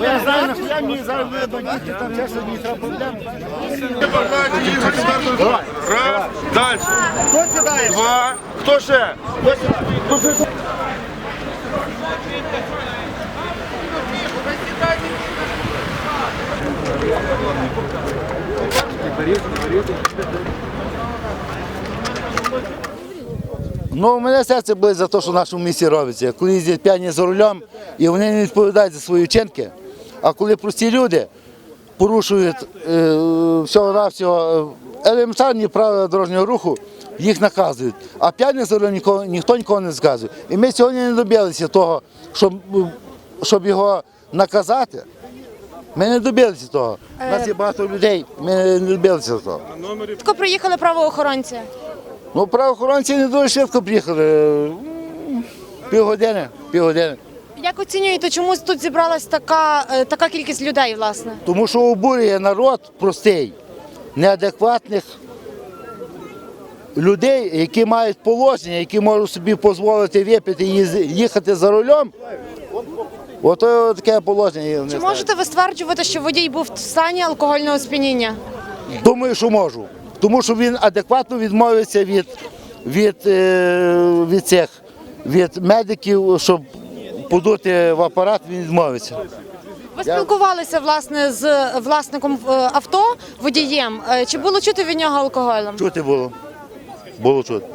Я знаю, нахуя мені зараз бандити, там чесно, мені треба проблем. Раз, дальше. Хто сідає? Два. Хто ще? Ну, у мене серце болить за те, що в нашому місті робиться. Коли їздять п'яні за рулем і вони не відповідають за свої вчинки. А коли прості люди порушують е, всього-навсього е, елементарні правила дорожнього руху, їх наказують. А п'яні за рулем нікого, ніхто нікого не зказує. І ми сьогодні не добилися того, щоб, щоб його наказати. Ми не добилися того. У нас є багато людей, ми не добилися того. Швидко приїхали правоохоронці. Ну, правоохоронці не дуже швидко приїхали. Півгодини, півгодини. Як оцінюєте, чому тут зібралась така, е, така кількість людей, власне? Тому що обурює народ простий, неадекватних людей, які мають положення, які можуть собі дозволити випити і їхати за рулем. Ото таке положення. Чи можете ви стверджувати, що водій був в стані алкогольного сп'яніння? Думаю, що можу. Тому що він адекватно відмовився від, від, е, від цих від медиків, щоб подути в апарат, він відмовився. Ви спілкувалися власне з власником е, авто, водієм. Е, Чи було чути від нього алкоголем? Чути було. Було чути.